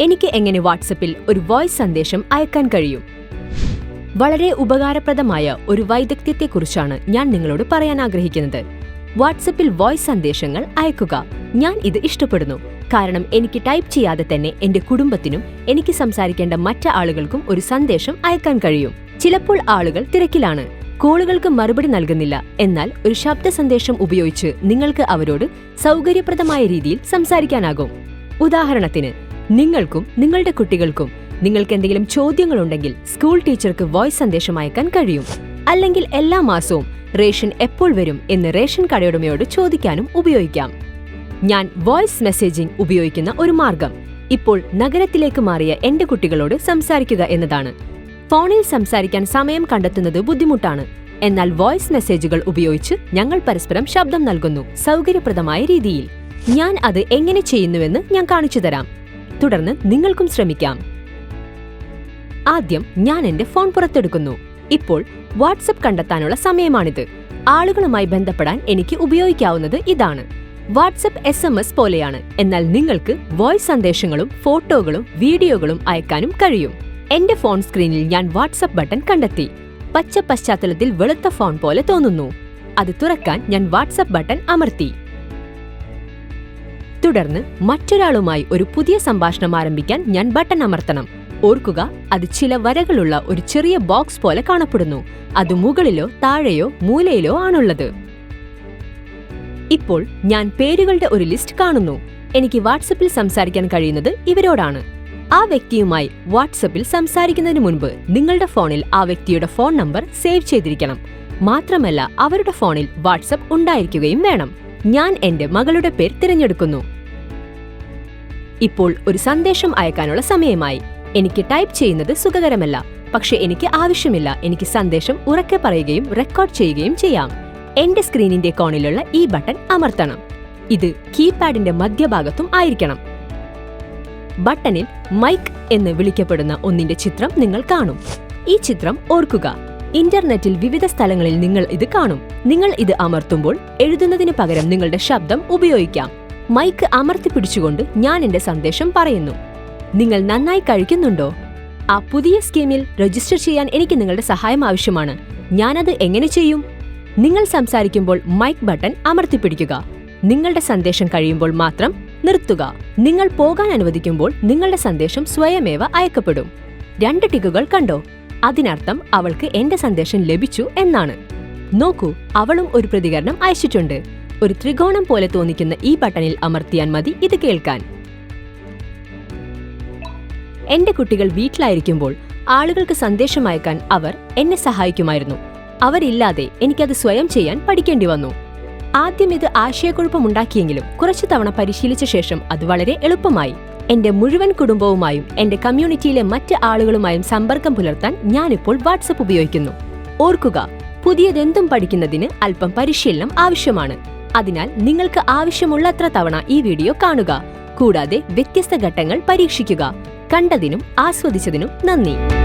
എനിക്ക് എങ്ങനെ വാട്സപ്പിൽ ഒരു വോയിസ് സന്ദേശം അയക്കാൻ കഴിയും? വളരെ ഉപകാരപ്രദമായ ഒരു വൈദഗ്ധ്യത്തെക്കുറിച്ചാണ് ഞാൻ നിങ്ങളോട് പറയാൻ ആഗ്രഹിക്കുന്നത്. വാട്സപ്പിൽ വോയിസ് സന്ദേശങ്ങൾ അയക്കുക. ഞാൻ ഇത് ഇഷ്ടപ്പെടുന്നു. കാരണം എനിക്ക് ടൈപ്പ് ചെയ്യാതെ തന്നെ എന്റെ കുടുംബത്തിനും എനിക്ക് സംസാരിക്കേണ്ട മറ്റ് ആളുകൾക്കും ഒരു സന്ദേശം അയക്കാൻ കഴിയും. ചിലപ്പോൾ ആളുകൾ തിരക്കിലാണ്. കോളുകൾക്ക് മറുപടി നൽകുന്നില്ല. എന്നാൽ ഒരു ശബ്ദ സന്ദേശം ഉപയോഗിച്ച് നിങ്ങൾക്ക് അവരോട് സൗകര്യപ്രദമായ രീതിയിൽ സംസാരിക്കാനാകും. ഉദാഹരണത്തിന് നിങ്ങൾക്കും നിങ്ങളുടെ കുട്ടികൾക്കും നിങ്ങൾക്ക് എന്തെങ്കിലും ചോദ്യങ്ങളുണ്ടെങ്കിൽ സ്കൂൾ ടീച്ചർക്ക് വോയിസ് സന്ദേശം അയക്കാൻ കഴിയും. അല്ലെങ്കിൽ എല്ലാ മാസവും റേഷൻ എപ്പോൾ വരും എന്ന് റേഷൻ കടയുടമയോട് ചോദിക്കാനും ഉപയോഗിക്കാം. ഞാൻ വോയിസ് മെസ്സേജിംഗ് ഉപയോഗിക്കുന്ന ഒരു മാർഗം. ഇപ്പോൾ നഗരത്തിലേക്ക് മാറിയ എന്റെ കുട്ടികളോട് സംസാരിക്കുക എന്നതാണ്. ഫോണിൽ സംസാരിക്കാൻ സമയം കണ്ടെത്തുന്നത് ബുദ്ധിമുട്ടാണ്. എന്നാൽ വോയിസ് മെസ്സേജുകൾ ഉപയോഗിച്ച് ഞങ്ങൾ പരസ്പരം ശബ്ദം നൽകുന്നു സൗകര്യപ്രദമായ രീതിയിൽ. ഞാൻ അത് എങ്ങനെ ചെയ്യുന്നുവെന്ന് ഞാൻ കാണിച്ചു തരാം. തുടർന്ന് നിങ്ങൾക്കും ശ്രമിക്കാം. ആദ്യം ഞാൻ എന്റെ ഫോൺ പുറത്തെടുക്കുന്നു. ഇപ്പോൾ വാട്സപ്പ് കണ്ടെത്താനുള്ള സമയമാണിത്. ആളുകളുമായി ബന്ധപ്പെടാൻ എനിക്ക് ഉപയോഗിക്കാവുന്നത് ഇതാണ്. വാട്സപ്പ് എസ് എം എസ് പോലെയാണ്. എന്നാൽ നിങ്ങൾക്ക് വോയിസ് സന്ദേശങ്ങളും ഫോട്ടോകളും വീഡിയോകളും അയക്കാനും കഴിയും. എന്റെ ഫോൺ സ്ക്രീനിൽ ഞാൻ വാട്സപ്പ് ബട്ടൺ കണ്ടെത്തി. പച്ച പശ്ചാത്തലത്തിൽ വെളുത്ത ഫോൺ പോലെ തോന്നുന്നു. അത് തുറക്കാൻ ഞാൻ വാട്സപ്പ് ബട്ടൺ അമർത്തി. തുടർന്ന് മറ്റൊരാളുമായി ഒരു പുതിയ സംഭാഷണം ആരംഭിക്കാൻ ഞാൻ ബട്ടൺ അമർത്തണം. ഓർക്കുക അത് ചില വരകളുള്ള ഒരു ചെറിയ ബോക്സ് പോലെ കാണപ്പെടുന്നു. അത് മുകളിലോ താഴെയോ മൂലയിലോ ആണുള്ളത്. ഇപ്പോൾ ഞാൻ പേരുകളുടെ ഒരു ലിസ്റ്റ് കാണുന്നു. എനിക്ക് വാട്സപ്പിൽ സംസാരിക്കാൻ കഴിയുന്നത് ഇവരോടാണ്. ആ വ്യക്തിയുമായി വാട്സപ്പിൽ സംസാരിക്കുന്നതിന് മുൻപ് നിങ്ങളുടെ ഫോണിൽ ആ വ്യക്തിയുടെ ഫോൺ നമ്പർ സേവ് ചെയ്തിരിക്കണം. മാത്രമല്ല അവരുടെ ഫോണിൽ വാട്സപ്പ് ഉണ്ടായിരിക്കുകയും വേണം. ഞാൻ എന്റെ മകളുടെ പേര് തിരഞ്ഞെടുക്കുന്നു. ഇപ്പോൾ ഒരു സന്ദേശം അയക്കാനുള്ള സമയമായി. എനിക്ക് ടൈപ്പ് ചെയ്യുന്നത് സുഖകരമല്ല. പക്ഷെ എനിക്ക് ആവശ്യമില്ല. എനിക്ക് സന്ദേശം ഉറക്കെ പറയുകയും റെക്കോർഡ് ചെയ്യുകയും ചെയ്യാം. എന്റെ സ്ക്രീനിന്റെ കോണിലുള്ള ഈ ബട്ടൺ അമർത്തണം. ഇത് കീപാഡിന്റെ മധ്യഭാഗത്തും ആയിരിക്കണം. ബട്ടണിൽ മൈക്ക് എന്ന് വിളിക്കപ്പെടുന്ന ഒന്നിന്റെ ചിത്രം നിങ്ങൾ കാണും. ഈ ചിത്രം ഓർക്കുക. ഇന്റർനെറ്റിൽ വിവിധ സ്ഥലങ്ങളിൽ നിങ്ങൾ ഇത് കാണും. നിങ്ങൾ ഇത് അമർത്തുമ്പോൾ എഴുതുന്നതിന് പകരം നിങ്ങളുടെ ശബ്ദം ഉപയോഗിക്കാം. മൈക്ക് അമർത്തി പിടിച്ചുകൊണ്ട് ഞാൻ എന്റെ സന്ദേശം പറയുന്നു. നിങ്ങൾ നന്നായി കഴിക്കുന്നുണ്ടോ? ആ പുതിയ സ്കീമിൽ രജിസ്റ്റർ ചെയ്യാൻ എനിക്ക് നിങ്ങളുടെ സഹായം ആവശ്യമാണ്. ഞാനത് എങ്ങനെ ചെയ്യും? നിങ്ങൾ സംസാരിക്കുമ്പോൾ മൈക്ക് ബട്ടൺ അമർത്തിപ്പിടിക്കുക നിങ്ങളുടെ സന്ദേശം കഴിയുമ്പോൾ മാത്രം നിർത്തുക. നിങ്ങൾ പോകാൻ അനുവദിക്കുമ്പോൾ നിങ്ങളുടെ സന്ദേശം സ്വയമേവ അയക്കപ്പെടും. രണ്ട് ടിക്കുകൾ കണ്ടോ? അതിനർത്ഥം അവൾക്ക് എന്റെ സന്ദേശം ലഭിച്ചു എന്നാണ്. നോക്കൂ അവളും ഒരു പ്രതികരണം അയച്ചിട്ടുണ്ട്. ഒരു ത്രികോണം പോലെ തോന്നിക്കുന്ന ഈ ബട്ടണിൽ അമർത്തിയാൽ മതി ഇത് കേൾക്കാൻ. എന്റെ കുട്ടികൾ വീട്ടിലായിരിക്കുമ്പോൾ ആളുകൾക്ക് സന്ദേശം അയക്കാൻ അവർ എന്നെ സഹായിക്കുമായിരുന്നു. അവരില്ലാതെ എനിക്കത് സ്വയം ചെയ്യാൻ പഠിക്കേണ്ടി വന്നു. ആദ്യം ഇത് ആശയക്കുഴപ്പമുണ്ടാക്കിയെങ്കിലും കുറച്ചു തവണ പരിശീലിച്ച ശേഷം അത് വളരെ എളുപ്പമായി. എന്റെ മുഴുവൻ കുടുംബവുമായും എന്റെ കമ്മ്യൂണിറ്റിയിലെ മറ്റ് ആളുകളുമായും സമ്പർക്കം പുലർത്താൻ ഞാനിപ്പോൾ വാട്സപ്പ് ഉപയോഗിക്കുന്നു. ഓർക്കുക പുതിയതെന്തും പഠിക്കുന്നതിന് അല്പം പരിശീലനം ആവശ്യമാണ്. അതിനാൽ നിങ്ങൾക്ക് ആവശ്യമുള്ളത്ര തവണ ഈ വീഡിയോ കാണുക. കൂടാതെ വ്യത്യസ്ത ഘട്ടങ്ങൾ പരീക്ഷിക്കുക. കണ്ടതിനും ആസ്വദിച്ചതിനും നന്ദി.